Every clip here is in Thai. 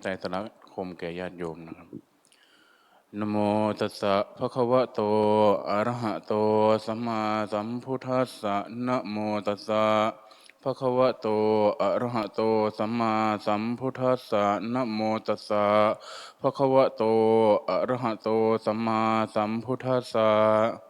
ให้ใจสละคมแก่ญาติโยมนะครับนะโมตัสสะภะคะวะโตอะระหะโตสัมมาสัมพุทธัสสะนะโมตัสสะภะคะวะโตอะระหะโตสัมมาสัมพุทธัสสะนะโมตัสสะภะคะวะโตอะระหะโตสัมมาสัมพุทธัสสะ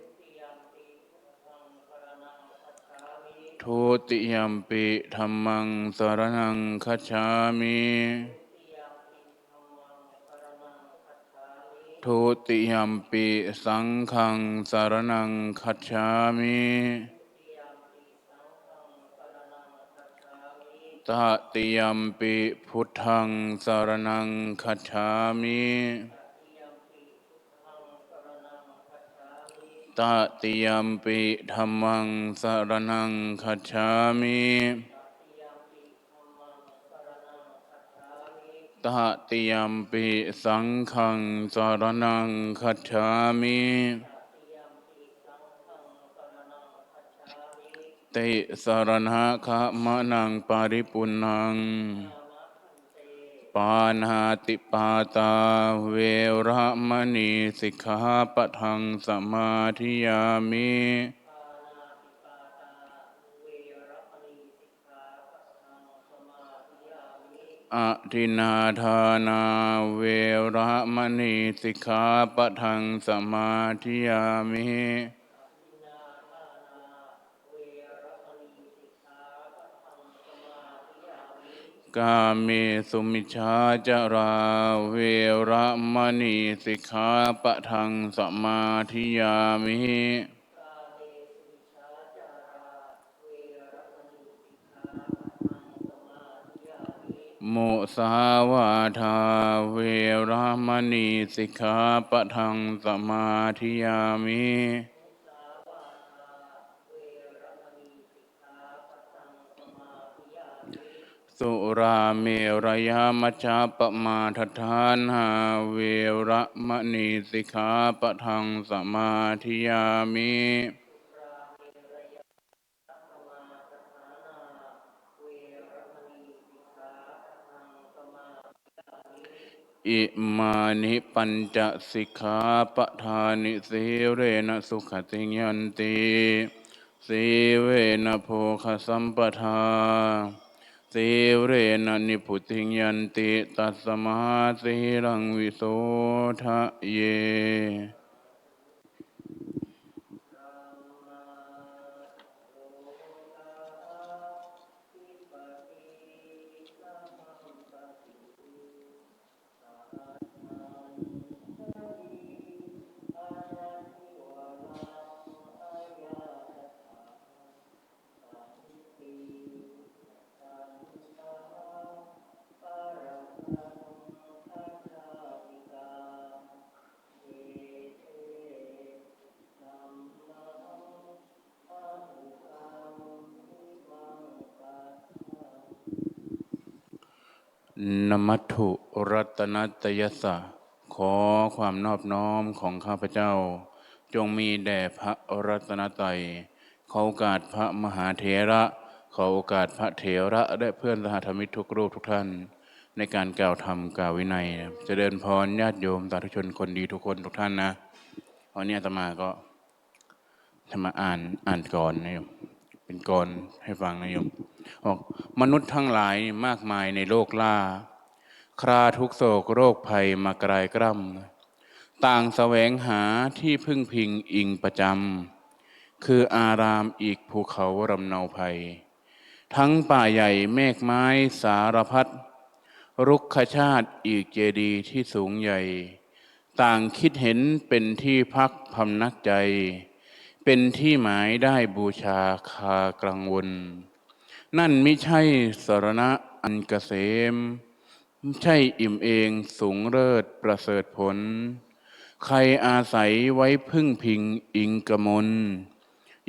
ทุติยมปิธรรมังสารนังคัจฉามิทุติยมปิสังฆังสารนังคัจฉามิตติยมปิพุทธังสารนังคัจฉามิ ตติยมปิธรรมังสารนังคัจามิตติยมปิสังฆังสารนังคัจามิติสารณะขะมะนังปาริปุณัง ปานาติปาตาเวรมณีสิกขาปะทังสมาธิยามิอะทินาทานาเวรมณีสิกขาปะทังสมาธิยามิ กาเมสุมิชาจาราเวระมณีสิกขาปะทังสมาธิยามิโมสาวาทาเวระมณีสิกขาปะทังสมาธิยามิ สุราเมรยามัจจาปมาทฐานาเวระมณีสิกขาปะทังสมาธิยามิอิมานิปัญจสิกขาปทานิสีเรนะสุขติยันติสีเวนะโภคสัมปทา สีเรนนิพุติยันติตัสมาสีรังวิโสทะเย นมัตถุรัตนัตยสะขอความนอบน้อมของข้าพเจ้า จงมีแด่พระรัตนตรัยขอโอกาสพระมหาเถระขอโอกาสพระเถระและเพื่อนสหธรรมิกทุกรูปทุกท่าน ในการกล่าวธรรมกล่าววินัยจะเดินพรญาติโยมสาธุชนคนดีทุกคนทุกท่านนะวันนี้อาตมาก็จะมาอ่านอ่านก่อนนะโยมเป็นก่อนให้ฟังนะโยม บอกมนุษย์ทั้งหลายมากมายในโลกล่า คราทุกโศกโรคภัยมากรายกร่ำต่างแสวงหาที่พึ่งพิงอิงประจำคืออารามอีกภูเขารำเนาภัย ทั้งป่าใหญ่เมฆไม้สารพัดรุกขชาติอีกเจดีที่สูงใหญ่ ต่างคิดเห็นเป็นที่พักพำนักใจ เป็นที่หมายได้บูชาคากลางวน นั่นไมิใช่สรณะอันเกษมใช่อิ่มเองสูงเลิศประเสริฐผล ใครอาศัยไว้พึ่งพิงอิงกมล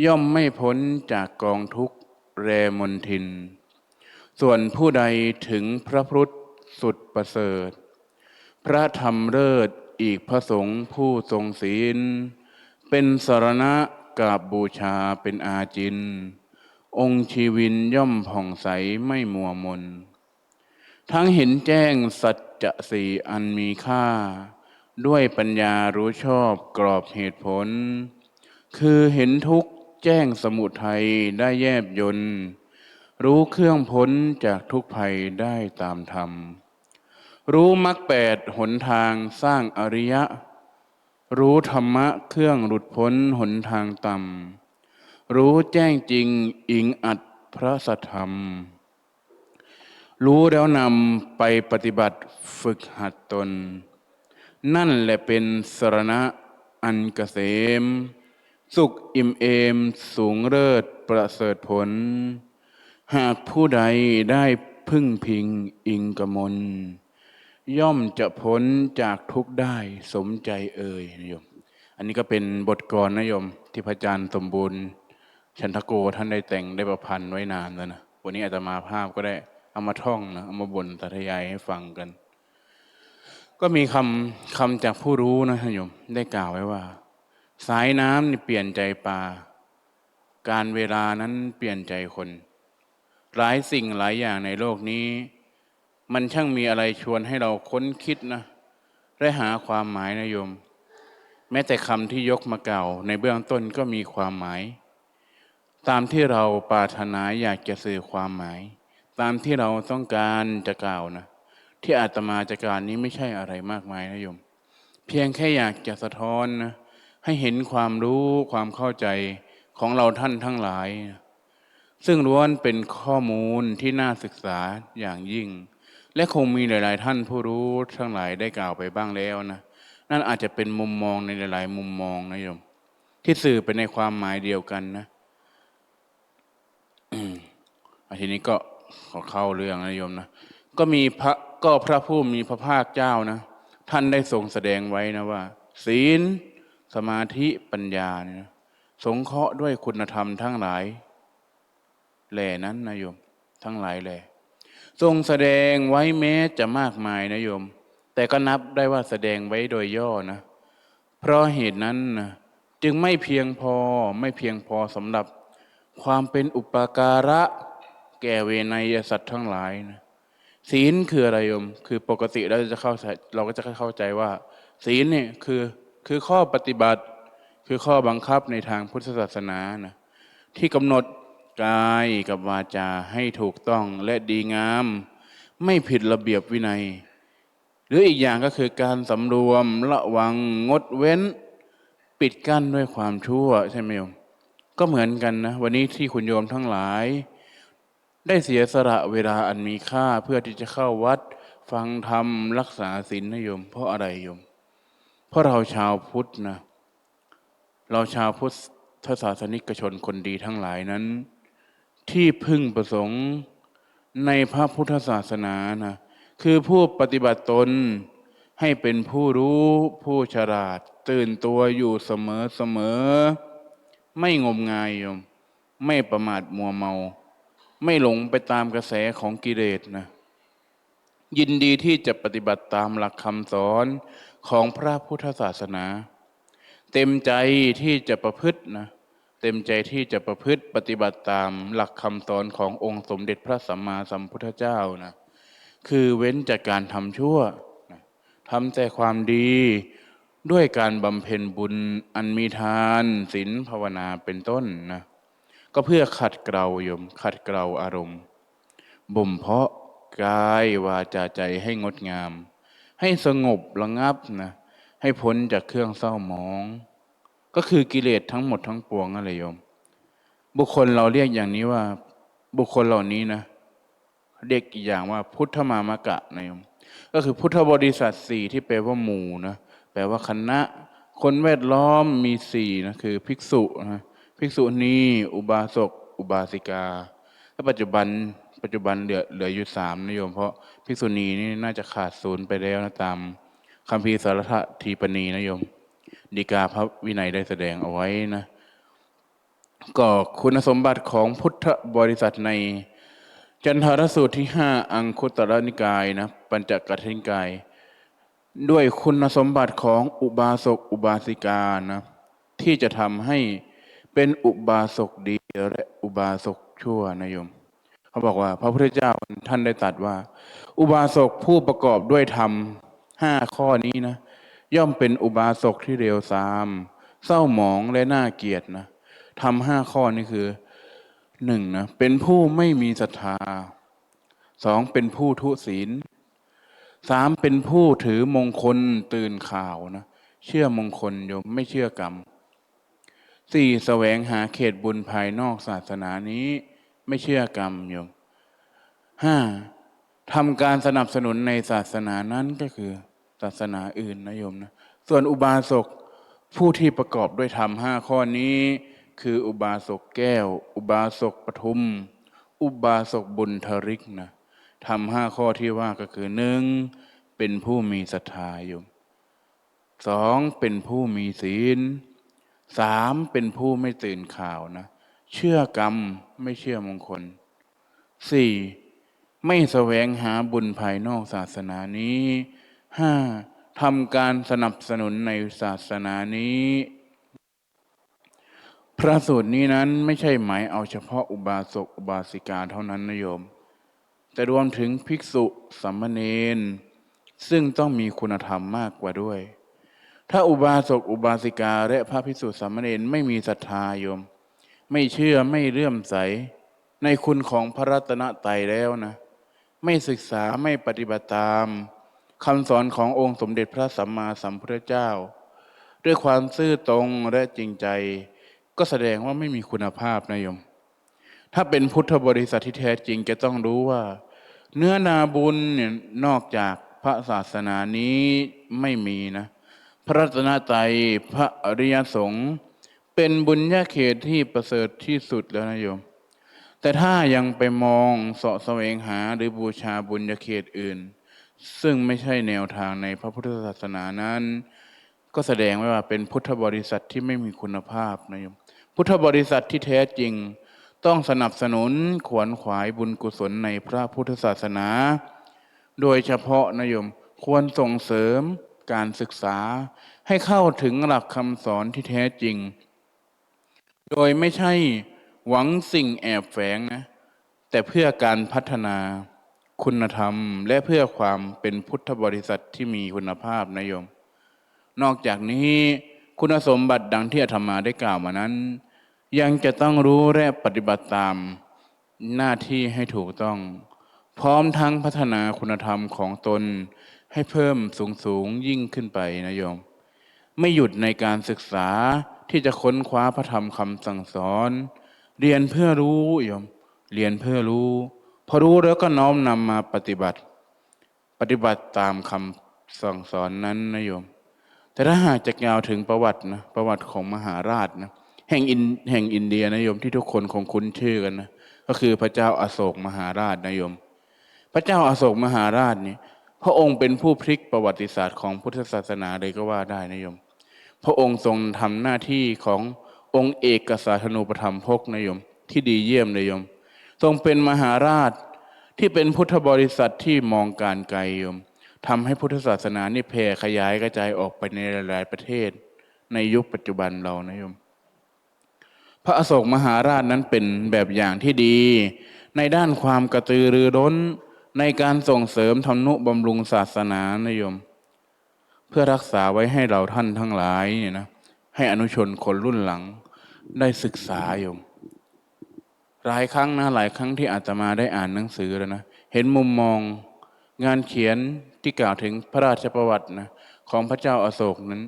ย่อมไม่พ้นจากกองทุกข์แรมนทิน ส่วนผู้ใดถึงพระพุทธสุดประเสริฐ พระธรรมเลิศอีกพระสงฆ์ผู้ทรงศีล เป็นสารณะกราบบูชาเป็นอาจิน องค์ชีวินย่อมผ่องใสไม่มัวมน ทั้งเห็นแจ้งสัจจะสี่อันมีค่า ด้วยปัญญารู้ชอบกรอบเหตุผล คือเห็นทุกข์แจ้งสมุทัยได้แยบยนรู้เครื่องพ้นจากทุกภัยได้ตามธรรม รู้มรรคแปดหนทางสร้างอริยะ รู้ธรรมะเครื่องหลุดพ้นหนทางต่ำ รู้แจ้งจริงอิงอัดพระสัธรรม รู้แล้วนำไปปฏิบัติฝึกหัดตน นั่นแหละเป็นสรณะอันเกษม สุขอิ่มเอมสูงเลิศประเสริฐผล หากผู้ใดได้พึ่งพิงอิงกมล ย่อมจะพ้นจากทุกข์ได้สมใจเอ่ยนะโยม อันนี้ก็เป็นบทกรนะโยมที่พระอาจารย์สมบูรณ์ ชันทโกท่านได้แต่งได้ประพันธ์ไว้นานแล้วนะวันนี้อาตมาภาพก็ได้เอามาท่องนะเอามาบ่นสาธยายให้ฟังกัน ก็มีคำคำจากผู้รู้นะท่านโยมได้กล่าวไว้ว่า สายน้ำนี่เปลี่ยนใจปลาการเวลานั้นเปลี่ยนใจคน หลายสิ่งหลายอย่างในโลกนี้ มันช่างมีอะไรชวนให้เราค้นคิดนะและหาความหมายนะโยม แม้แต่คำที่ยกมาเก่าในเบื้องต้นก็มีความหมาย ตามที่เราปรารถนาอยากจะสื่อความหมาย ตามที่เราต้องการจะกล่าวนะ ที่อาตมาจะกล่าวนี้ไม่ใช่อะไรมากมายนะโยม เพียงแค่อยากจะสะท้อนนะให้เห็นความรู้ความเข้าใจของเราท่านทั้งหลาย ซึ่งล้วนเป็นข้อมูลที่น่าศึกษาอย่างยิ่ง และคงมีหลาย ๆ ท่านผู้รู้ทั้งหลายได้กล่าวไปบ้างแล้วนะนั่นอาจจะเป็นมุมมองในหลาย ๆ มุมมองนะโยม ที่สื่อไปในความหมายเดียวกันนะ อืมอา ทีนี้ก็ขอเข้าเรื่องนะโยมนะ ก็มีพระก็พระผู้มีพระภาคเจ้านะ ท่านได้ทรงแสดงไว้นะว่า ศีล สมาธิปัญญาเนี่ยนะสงเคราะห์ด้วยคุณธรรมทั้งหลาย แหล่นั้นนะโยม ทั้งหลายแหล่ทรงแสดงไว้แม้จะมากมายนะโยม แต่ก็นับได้ว่าแสดงไว้โดยย่อนะ เพราะเหตุนั้นนะจึงไม่เพียงพอไม่เพียงพอสำหรับความเป็นอุปการะ แก่เวนยสัตว์ทั้งหลายนะศีลคืออะไรโยม คือปกติเราจะเข้าใจเราก็จะเข้าใจว่า ศีลเนี่ยคือคือข้อปฏิบัติคือข้อบังคับในทางพุทธศาสนานะที่กำหนดกายกับวาจาให้ถูกต้องและดีงาม ไม่ผิดระเบียบวินัย หรืออีกอย่างก็คือการสำรวมระวังงดเว้น ปิดกั้นด้วยความชั่วใช่ไหมโยมก็เหมือนกันนะ วันนี้ที่คุณโยมทั้งหลาย ได้เสียสละเวลาอันมีค่าเพื่อที่จะเข้าวัด ฟังธรรมรักษาศีลนะโยม เพราะอะไรโยม เพราะเราชาวพุทธนะ เราชาวพุทธศาสนิกชนคนดีทั้งหลายนั้น ที่พึ่งประสงค์ในพระพุทธศาสนานะคือผู้ปฏิบัติตนให้เป็นผู้รู้ผู้ฉลาด ตื่นตัวอยู่เสมอเสมอ ไม่งมงายโยม ไม่ประมาทมัวเมา ไม่หลงไปตามกระแสของกิเลสนะยินดีที่จะปฏิบัติตามหลักคำสอนของพระพุทธศาสนา เต็มใจที่จะประพฤตินะเต็มใจที่จะประพฤติปฏิบัติตามหลักคำสอนขององค์สมเด็จพระสัมมาสัมพุทธเจ้านะคือเว้นจากการทำชั่วทำแต่ความดีด้วยการบำเพ็ญบุญอันมีทานศีลภาวนาเป็นต้นนะ ก็เพื่อขัดเกลาโยม ขัดเกลาอารมณ์ บ่มเพาะกายวาจาใจให้งดงาม ให้สงบระงับนะให้พ้นจากเครื่องเศร้าหมอง ก็คือกิเลสทั้งหมดทั้งปวงนั่นแหละโยม บุคคลเราเรียกอย่างนี้ว่า บุคคลเหล่านี้นะเรียกอีกอย่างว่า พุทธมามะกะนะโยม ก็คือพุทธบริษัทสี่ที่แปลว่าหมู่นะแปลว่าคณะ คนแวดล้อมมีสี่นะคือภิกษุนะ ภิกษุณีอุบาสก อุบาสิกา ถ้าปัจจุบันปัจจุบันเหลือเหลืออยู่สามนะโยม เพราะภิกษุณีนี่น่าจะขาดศูนย์ไปแล้วนะตามคัมภีร์สารถทีปณีนะโยมดีกาพระวินัยได้แสดงเอาไว้นะก็คุณสมบัติของพุทธบริษัทในจันทรสูตรที่ห้าอังคุตรนิกายนะปัญจกัทถนิกาย ด้วยคุณสมบัติของอุบาสกอุบาสิกานะที่จะทำให้ เป็นอุบาสกดีและอุบาสกชั่วนะโยม เขาบอกว่า พระพุทธเจ้าท่านได้ตรัสว่า อุบาสกผู้ประกอบด้วยธรรมห้าข้อนี้นะ ย่อมเป็นอุบาสกที่เร็วซามเศร้าหมองและน่าเกียดนะทำห้าข้อนี้คือหนึ่งนะเป็นผู้ไม่มีศรัทธาสองเป็นผู้ทุศีลสามเป็นผู้ถือมงคลตื่นข่าวนะเชื่อมงคลโยมไม่เชื่อกรรม สี่แสวงหาเขตบุญภายนอกศาสนานี้ไม่เชื่อกรรมโยมห้าทำการสนับสนุนในศาสนานั้นก็คือ ศาสนาอื่นนะโยมนะ ส่วนอุบาสกผู้ที่ประกอบด้วยธรรมห้าข้อนี้ คืออุบาสกแก้ว อุบาสกปทุม อุบาสกบุญทริกนะทำห้าข้อที่ว่าก็คือหนึ่งเป็นผู้มีศรัทธาโยมสองเป็นผู้มีศีล สามเป็นผู้ไม่ตื่นข่าวนะ เชื่อกรรมไม่เชื่อมงคลสี่ไม่แสวงหาบุญภายนอกศาสนานี้ห้าทำการสนับสนุนในศาสนานี้ พระสูตรนี้นั้นไม่ใช่หมายเอาเฉพาะอุบาสกอุบาสิกาเท่านั้นนะโยม แต่รวมถึงภิกษุสัมมเนนซึ่งต้องมีคุณธรรมมากกว่าด้วย ถ้าอุบาสกอุบาสิกาและพระภิกษุสัมเนนไม่มีศรัทธาโยม ไม่เชื่อไม่เลื่อมใส ในคุณของพระรัตนตรัยแล้วนะ ไม่ศึกษาไม่ปฏิบัติตามคำสอนขององค์สมเด็จพระสัมมาสัมพุทธเจ้า ด้วยความซื่อตรงและจริงใจ ก็แสดงว่าไม่มีคุณภาพนะโยม ถ้าเป็นพุทธบริษัทที่แท้จริงจะต้องรู้ว่า เนื้อนาบุญเนี่ยนอกจากพระศาสนานี้ไม่มีนะ พระรัตนตรัยพระอริยสงฆ์เป็นบุญญาเขตที่ประเสริฐที่สุดแล้วนะโยม แต่ถ้ายังไปมองเสาะแสวงหาหรือบูชาบุญญาเขตอื่น ซึ่งไม่ใช่แนวทางในพระพุทธศาสนานั้น ก็แสดงไว้ว่าเป็นพุทธบริษัทที่ไม่มีคุณภาพนะโยม พุทธบริษัทที่แท้จริง ต้องสนับสนุนขวนขวายบุญกุศลในพระพุทธศาสนา โดยเฉพาะนะโยมควรส่งเสริม การศึกษาให้เข้าถึงหลักคำสอนที่แท้จริง โดยไม่ใช่หวังสิ่งแอบแฝงนะ แต่เพื่อการพัฒนาคุณธรรม และเพื่อความเป็นพุทธบริษัทที่มีคุณภาพนะโยม นอกจากนี้คุณสมบัติดังที่อาตมาได้กล่าวมานั้น ยังจะต้องรู้และปฏิบัติตามหน้าที่ให้ถูกต้อง พร้อมทั้งพัฒนาคุณธรรมของตน ให้เพิ่มสูงสูงยิ่งขึ้นไปนะโยม ไม่หยุดในการศึกษาที่จะค้นคว้าพระธรรมคำสั่งสอน เรียนเพื่อรู้โยม เรียนเพื่อรู้ พอรู้แล้วก็น้อมนำมาปฏิบัติ ปฏิบัติตามคำสั่งสอนนั้นนะโยม แต่ถ้าหากจะกล่าวถึงประวัตินะประวัติของมหาราชนะแห่งอินแห่งอินเดียนะโยมที่ทุกคนคงคุ้นชื่อกันนะก็คือพระเจ้าอาโศกมหาราชนะโยม พระเจ้าอาโศกมหาราชนี่ พระองค์เป็นผู้พลิกประวัติศาสตร์ของพุทธศาสนาเลยก็ว่าได้นะโยม พระองค์ทรงทำหน้าที่ขององค์เอกสาธนูปธรรมภกนะโยม ที่ดีเยี่ยมนะโยม ทรงเป็นมหาราชที่เป็นพุทธบริษัทที่มองการไกลโยมทำให้พุทธศาสนานี่แผ่ขยายกระจายออกไปในหลายประเทศ ในยุคปัจจุบันเรานะโยม พระอโศกมหาราชนั้นเป็นแบบอย่างที่ดี ในด้านความกระตือรือร้น ในการส่งเสริมทำนุบำรุงศาสนานะโยม เพื่อรักษาไว้ให้เราท่านทั้งหลายเนี่ยนะให้อนุชนคนรุ่นหลังได้ศึกษาโยมหลายครั้งนะหลายครั้งที่อาตมาได้อ่านหนังสือแล้วนะเห็นมุมมองงานเขียนที่กล่าวถึงพระราชประวัตินะของพระเจ้าอาโศกนั้น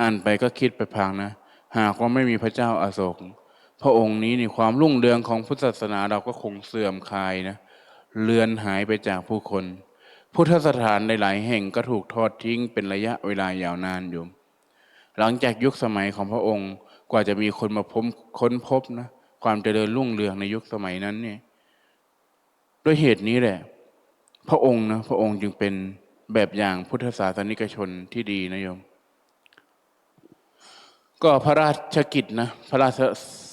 อ่านไปก็คิดไปพังนะ หากว่าไม่มีพระเจ้าอาโศก พระองค์นี้นี่ความรุ่งเรืองของพุทธศาสนาเราก็คงเสื่อมคลายนะ เลือนหายไปจากผู้คน พุทธสถานหลายแห่งก็ถูกทอดทิ้งเป็นระยะเวลายาวนานอยู่ หลังจากยุคสมัยของพระองค์ กว่าจะมีคนมาพบค้นพบนะความเจริญรุ่งเรืองในยุคสมัยนั้นเนี่ยด้วยเหตุนี้แหละ พระองค์นะพระองค์จึงเป็นแบบอย่างพุทธศาสนิกชนที่ดีนะโยม ก็พระราชกิจนะพระราช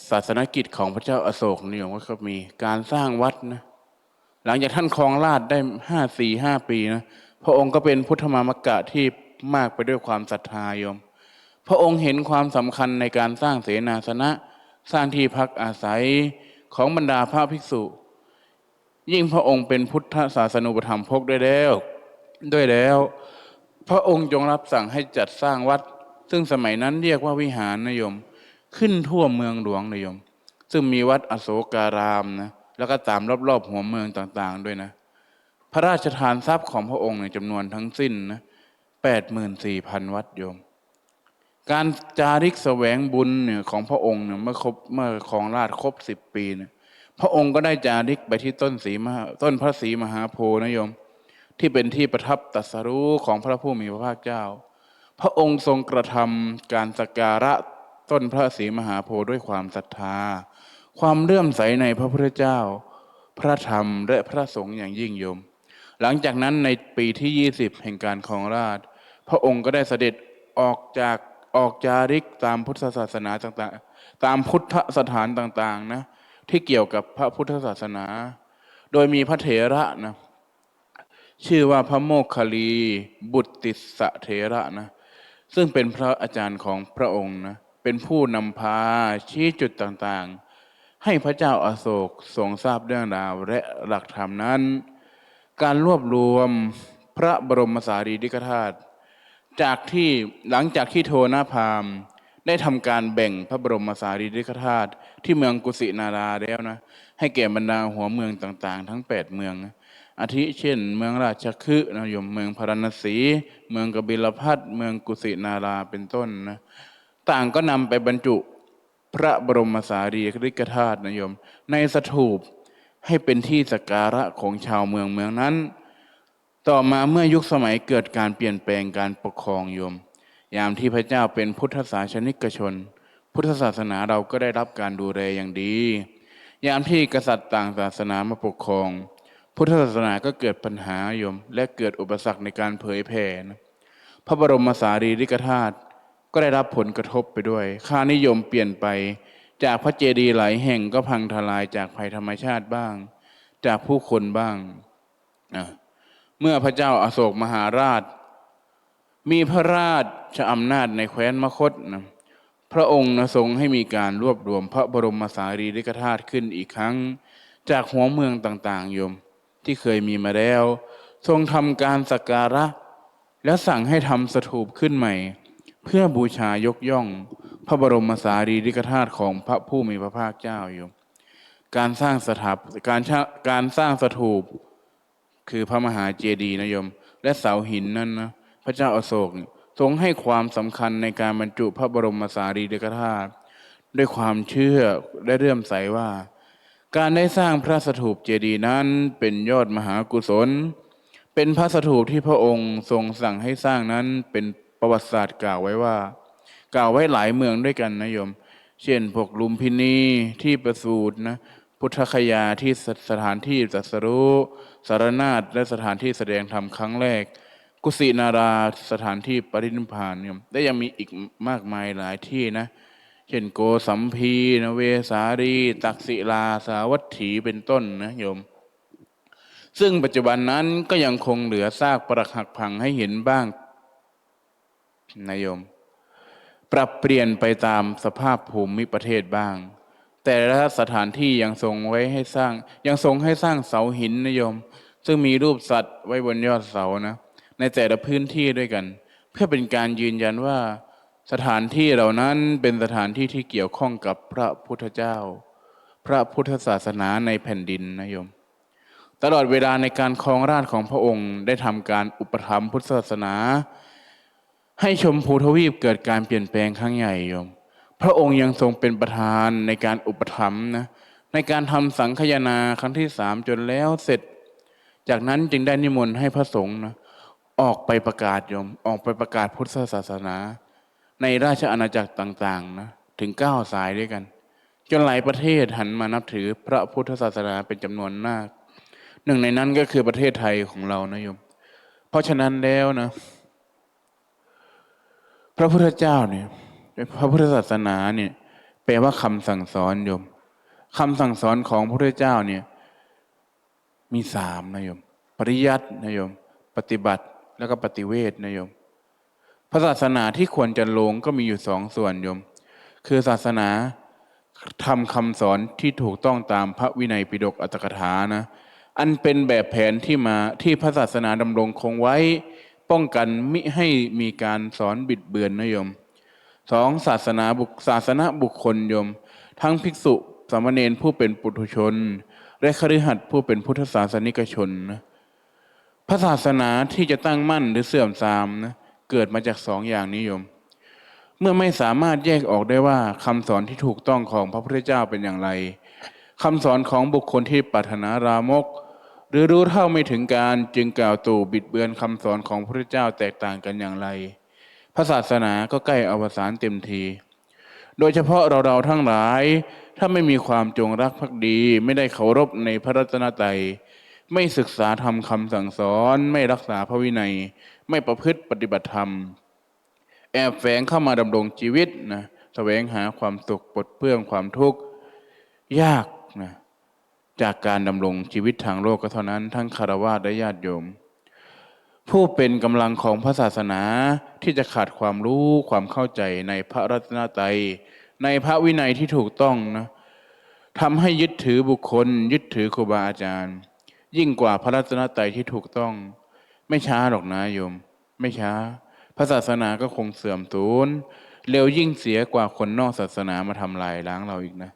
ศาสนกิจของพระเจ้าอาโศกนิยมก็มีการสร้างวัดนะ หลังจากท่านครองราชได้ห้าสี่ห้าปีนะพระองค์ก็เป็นพุทธมามกะที่มากไปด้วยความศรัทธาโยม พระองค์เห็นความสำคัญในการสร้างเสนาสนะ สร้างที่พักอาศัยของบรรดาพระภิกษุ ยิ่งพระองค์เป็นพุทธศาสนุปธรรมภกด้วยแล้วด้วยแล้ว พระองค์จงรับสั่งให้จัดสร้างวัด ซึ่งสมัยนั้นเรียกว่าวิหารนโยม ขึ้นทั่วเมืองหลวงนโยม ซึ่งมีวัดอโศการามนะ แล้วก็ตามรอบๆหัวเมืองต่างๆ ด้วยนะ พระราชทานทรัพย์ของพระองค์ในยจำนวนทั้งสิ้นนะแปดหมื่นสี่พันวัดโยม การจาริกแสวงบุญเนี่ยของพระองค์เนี่ยเมื่อครบเมื่อครองราชครบสิบปีเนี่ยพระองค์ก็ได้จาริกไปที่ต้นสีมหาต้นพระศรีมหาโพนะโยม ที่เป็นที่ประทับตรัสรู้ของพระผู้มีพระภาคเจ้า พระองค์ทรงกระทำการสักการะต้นพระศรีมหาโพธิ์ด้วยความศรัทธา ความเลื่อมใสในพระพุทธเจ้า พระธรรมและพระสงฆ์อย่างยิ่งยม หลังจากนั้นในปีที่ 20 แห่งการครองราชพระองค์ก็ได้เสด็จออกจากออกจาริกตามพุทธศาสนาต่างๆ ตามพุทธสถานต่างๆนะที่เกี่ยวกับพระพุทธศาสนา โดยมีพระเถระนะชื่อว่าพระโมคคัลลีบุตติสะเถระนะซึ่งเป็นพระอาจารย์ของพระองค์นะเป็นผู้นำพาชี้จุดต่างๆ ให้พระเจ้าอาโศกทรงทราบเรื่องราวและหลักธรรมนั้น การรวบรวมพระบรมสารีริกธาตุจากที่หลังจากที่โทนาพามได้ทำการแบ่งพระบรมสารีริกธาตุที่เมืองกุสินาราแล้วนะ ให้แก่บรรดาหัวเมืองต่างๆ ทั้ง 8 เมืองนะอาทิเช่น เมืองราชคฤห์นะยมเมืองพารณสี เมืองกบิลพัทเมืองกุสินาราเป็นต้นนะต่างก็นำไปบรรจุ พระบรมสารีริกธาตุนะโยม ในสถูปให้เป็นที่สักการะของชาวเมืองเมืองนั้น ต่อมาเมื่อยุคสมัยเกิดการเปลี่ยนแปลงการปกครองโยม ยามที่พระเจ้าเป็นพุทธศาสนิกชน พุทธศาสนาเราก็ได้รับการดูแลอย่างดี ยามที่กษัตริย์ต่างศาสนามาปกครอง พุทธศาสนาก็เกิดปัญหาโยม และเกิดอุปสรรคในการเผยแผ่พระบรมสารีริกธาตุ ก็ได้รับผลกระทบไปด้วย ค่านิยมเปลี่ยนไป จากพระเจดีย์หลายแห่งก็พังทลายจากภัยธรรมชาติบ้าง จากผู้คนบ้างนะเมื่อพระเจ้าอาโศกมหาราช มีพระราชอำนาจในแคว้นมคตนะพระองค์นะทรงให้มีการรวบรวมพระบรมสารีริกธาตุขึ้นอีกครั้ง จากหัวเมืองต่างๆโยมที่เคยมีมาแล้ว ทรงทำการสักการะ และสั่งให้ทำสถูปขึ้นใหม่ เพื่อบูชายกย่อง พระบรมสารีริกธาตุของพระผู้มีพระภาคเจ้าโยมการสร้างสถาปการการสร้างสถูปคือพระมหาเจดีย์นะโยม และเสาหินนั่นนะพระเจ้าอาโศกทรงให้ความสำคัญในการบรรจุพระบรมสารีริกธาตุด้วยความเชื่อและเรื่อมใสว่า การได้สร้างพระสถูปเจดีย์นั้นเป็นยอดมหากุศล เป็นพระสถูปที่พระองค์ทรงสั่งให้สร้างนั้นเป็น ประวัติศาสตร์กล่าวไว้ว่า กล่าวไว้หลายเมืองด้วยกันนะโยม เช่นพวกลุมพินีที่ประสูตรนะพุทธคยาที่สถานที่ตรัสรู้สารนาฏและสถานที่แสดงธรรมครั้งแรก กุสินาราสถานที่ปรินิพพานเนี่ยและยังมีอีกมากมายหลายที่นะ เช่นโกสัมพีนเวสารีตักศิลาสาวัตถีเป็นต้นนะโยม ซึ่งปัจจุบันนั้นก็ยังคงเหลือซากปรักหักพังให้เห็นบ้าง นะโยม ปรับเปลี่ยนไปตามสภาพภูมิประเทศบ้าง แต่ละสถานที่ยังทรงไว้ให้สร้าง ยังทรงให้สร้างเสาหินนะโยม ซึ่งมีรูปสัตว์ไว้บนยอดเสานะ ในแต่ละพื้นที่ด้วยกัน เพื่อเป็นการยืนยันว่า สถานที่เหล่านั้นเป็นสถานที่ที่เกี่ยวข้องกับพระพุทธเจ้า พระพุทธศาสนาในแผ่นดินนะโยมตลอดเวลาในการครองราชของพระองค์ได้ทำการอุปถัมภ์พุทธศาสนา ให้ชมพูทวีปเกิดการเปลี่ยนแปลงครั้งใหญ่โยม พระองค์ยังทรงเป็นประธานในการอุปถัมภ์นะในการทำสังคยนาครั้งที่สามจนแล้วเสร็จ จากนั้นจึงได้นิมนต์ให้พระสงฆ์นะออกไปประกาศโยม ออกไปประกาศพุทธศาสนา ในราชอาณาจักรต่างๆนะถึงเก้าสายด้วยกัน จนหลายประเทศหันมานับถือพระพุทธศาสนาเป็นจำนวนมาก หนึ่งในนั้นก็คือประเทศไทยของเรานะโยม เพราะฉะนั้นแล้วนะ พระพุทธเจ้าเนี่ยพระพุทธศาสนาเนี่ยแปลว่าคำสั่งสอนโยมคำสั่งสอนของพระพุทธเจ้าเนี่ยมีสามนะโยม ปริยัตินะโยม ปฏิบัติแล้วก็ปฏิเวทนะโยมพระศาสนาที่ควรจะลงก็มีอยู่สองส่วนโยม คือศาสนาทำคำสอนที่ถูกต้องตามพระวินัยปิฎกอัตถกถานะ อันเป็นแบบแผนที่มาที่พระศาสนาดำรงคงไว้ ป้องกันมิให้มีการสอนบิดเบือนนะโยมสองศาสนาบุคศาสนาบุคคลโยม ทั้งภิกษุสามเณรผู้เป็นปุถุชน และคฤหัสถ์ผู้เป็นพุทธศาสนิกชนนะพระศาสนาที่จะตั้งมั่นหรือเสื่อมทรามนะเกิดมาจากสองอย่างนิยม เมื่อไม่สามารถแยกออกได้ว่าคำสอนที่ถูกต้องของพระพุทธเจ้าเป็นอย่างไรคำสอนของบุคคลที่ปรารถนารามก หรือรู้เท่าไม่ถึงการจึงกล่าวตู่บิดเบือนคำสอนของพระเจ้าแตกต่างกันอย่างไร พระศาสนาก็ใกล้อวสานเต็มที โดยเฉพาะเราเราๆทั้งหลาย ถ้าไม่มีความจงรักภักดี ไม่ได้เคารพในพระรัตนตรัยไม่ศึกษาทำคำสั่งสอนไม่รักษาพระวินัย ไม่ประพฤติปฏิบัติธรรม แอบแฝงเข้ามาดำรงชีวิตนะแสวงหาความสุขปลดเปลื้องความทุกข์ยาก จากการดำรงชีวิตทางโลกก็เท่านั้น ทั้งคารวะและญาติโยม ผู้เป็นกำลังของพระศาสนาที่จะขาดความรู้ความเข้าใจในพระรัตนตรัย ในพระวินัยที่ถูกต้องนะทำให้ยึดถือบุคคล ยึดถือครูบาอาจารย์ ยิ่งกว่าพระรัตนตรัยที่ถูกต้อง ไม่ช้าหรอกนะโยม ไม่ช้า พระศาสนาก็คงเสื่อมสูญเร็วยิ่งเสียกว่าคนนอกศาสนามาทำลายล้างเราอีกนะ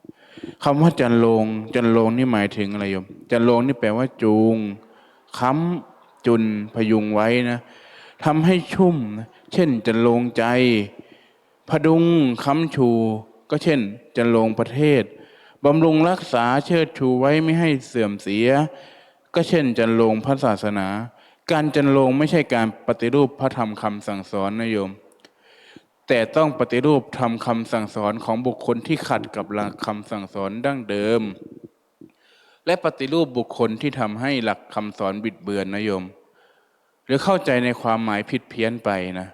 คำว่าจันลง จันลงนี่หมายถึงอะไรโยม จันลงนี่แปลว่าจูงค้ำจุนพยุงไว้นะทำให้ชุ่มนะเช่น จันลงใจ พดุงค้ำชู ก็เช่น จันลงประเทศบำรุงรักษาเชิดชูไว้ไม่ให้เสื่อมเสีย ก็เช่น จันลงพระศาสนา การจันลงไม่ใช่การปฏิรูปพระธรรมคำสั่งสอนนะโยม แต่ต้องปฏิรูปทำคำสั่งสอนของบุคคลที่ขัดกับหลักคำสั่งสอนดั้งเดิม และปฏิรูปบุคคลที่ทำให้หลักคำสอนบิดเบือนนะโยม หรือเข้าใจในความหมายผิดเพี้ยนไปนะ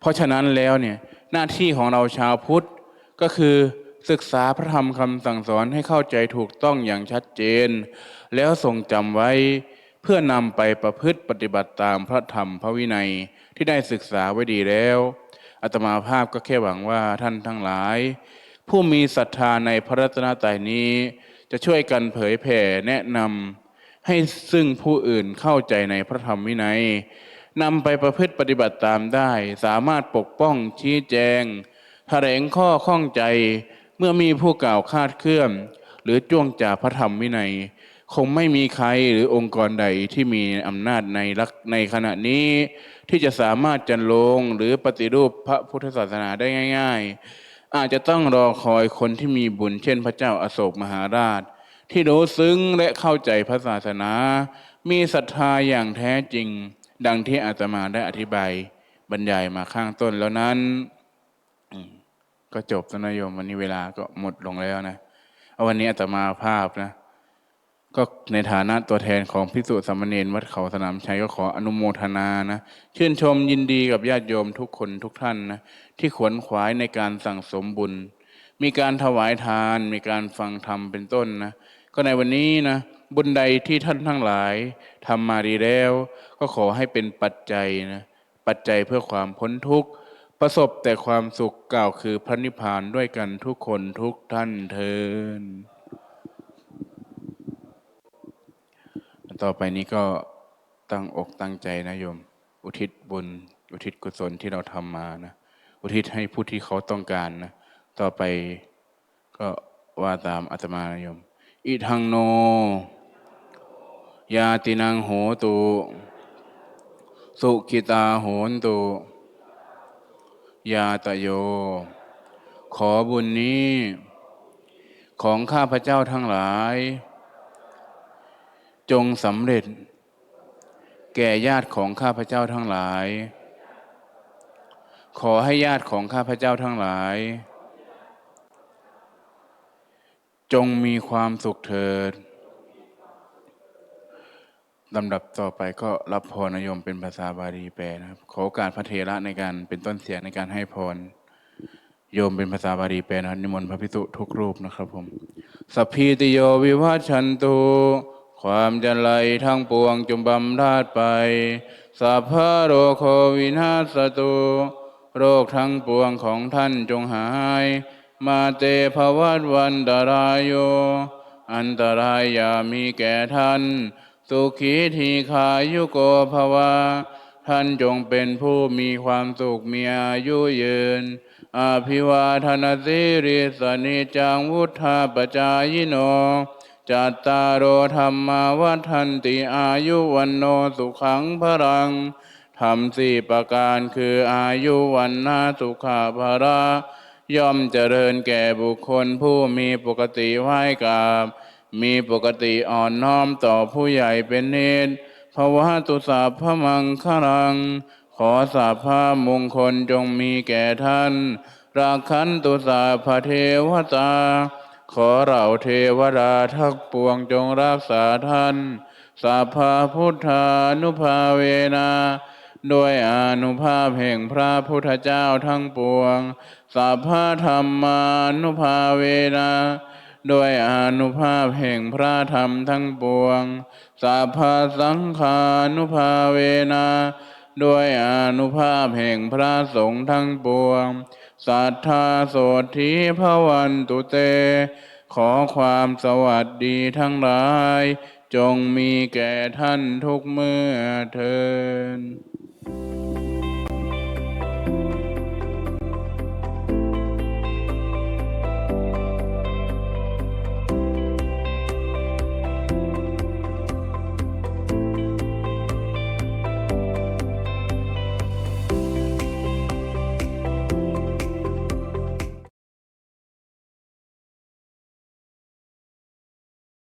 เพราะฉะนั้นแล้วเนี่ยหน้าที่ของเราชาวพุทธก็คือศึกษาพระธรรมคำสั่งสอนให้เข้าใจถูกต้องอย่างชัดเจน แล้วทรงจำไว้เพื่อนำไปประพฤติปฏิบัติตามพระธรรมพระวินัยที่ได้ศึกษาไว้ดีแล้ว อาตมาภาพก็แค่หวังว่าท่านทั้งหลาย ผู้มีศรัทธาในพระรัตนตรัยนี้ จะช่วยกันเผยแผ่แนะนำให้ซึ่งผู้อื่นเข้าใจในพระธรรมวินัยนำไปประพฤติปฏิบัติตามได้ สามารถปกป้องชี้แจงแถลงข้อข้องใจเมื่อมีผู้กล่าวคาดเคลื่อน หรือจ้วงจ่าพระธรรมวินัย คงไม่มีใครหรือองค์กรใดที่มีอำนาจในลักในขณะนี้ ที่จะสามารถจันลงหรือปฏิรูปพระพุทธศาสนาได้ง่าย ๆ อาจจะต้องรอคอยคนที่มีบุญเช่นพระเจ้าอาโศกมหาราช ที่รู้ซึ้งและเข้าใจพระศาสนา มีศรัทธาอย่างแท้จริง ดังที่อาตมาได้อธิบายบรรยายมาข้างต้นแล้วนั้น ก็จบแล้วนะโยมวันนี้เวลาก็หมดลงแล้วนะเอาวันนี้อาตมาภาพนะ ก็ในฐานะตัวแทนของพิสุสามเณรวัดเขาสนามชัยก็ขออนุโมทนานะ ชื่นชมยินดีกับญาติโยมทุกคนทุกท่านนะ ที่ขวนขวายในการสั่งสมบุญ มีการถวายทาน มีการฟังธรรมเป็นต้นนะ ก็ในวันนี้นะ บุญใดที่ท่านทั้งหลายทำมาดีแล้ว ก็ขอให้เป็นปัจจัยนะปัจจัยเพื่อความพ้นทุกข์ประสบแต่ความสุขกล่าวคือพระนิพพานด้วยกันทุกคนทุกท่านเทิน ต่อไปนี้ก็ตั้งอกตั้งใจนะโยม อุทิศบุญ อุทิศกุศลที่เราทำมานะ อุทิศให้ผู้ที่เขาต้องการนะ ต่อไปก็ว่าตามอาตมานะโยม อิทังโน ยาตินังโหตุสุขิตาโหนตุ ยาตโย ขอบุญนี้ ของข้าพเจ้าทั้งหลาย จงสำเร็จ แก่ญาติของข้าพเจ้าทั้งหลาย ขอให้ญาติของข้าพเจ้าทั้งหลาย จงมีความสุขเถิดลำดับต่อไปก็รับพรนโยมเป็นภาษาบาลีแปลนะครับ ขอโอกาสพระเทระในการเป็นต้นเสียงในการให้พรโยมเป็นภาษาบาลีแปลนะครับนิมนต์พระพิสุทุกรูปนะครับผม สัพพีติโยวิวัชชันตุ ความจันไรทั้งปวงจงบำราดไปสัพพะโรโควินาศตุโรคทั้งปวงของท่านจงหาย มาเตภวัตวันตรายโย อันตรายอย่ามีแก่ท่าน สุขีทีขายุโกภวาท่านจงเป็นผู้มีความสุขมีอายุยืน อาภิวาทนาสิริสนิจังวุธาปจายโน จัตตารโอธรรมาวัฏันติอายุวันโนสุขังพรังทำสี่ประการคืออายุวันนาสุขาภระย่อมเจริญแก่บุคคลผู้มีปกติไหว้กราบ มีปกติอ่อนน้อมต่อผู้ใหญ่เป็นเนตรภวะตุสาพมังคลัง ขอสาภาพมงคลจงมีแก่ท่าน ราคันตุสาพเทวตา ขอเราเทวดาทักปวงจงรักษาท่านสาภาพุทธานุภาเวนาด้วยอนุภาพแห่งพระพุทธเจ้าทั้งปวงสาภาธรรมานุภาเวนาด้วยอนุภาพแห่งพระธรรมทั้งปวงสาภาสังฆานุภาเวนาด้วยอนุภาพแห่งพระสงฆ์ทั้งปวง สัทธาโสธีพวันตุเต ขอความสวัสดีทั้งหลาย จงมีแก่ท่านทุกเมื่อเทิน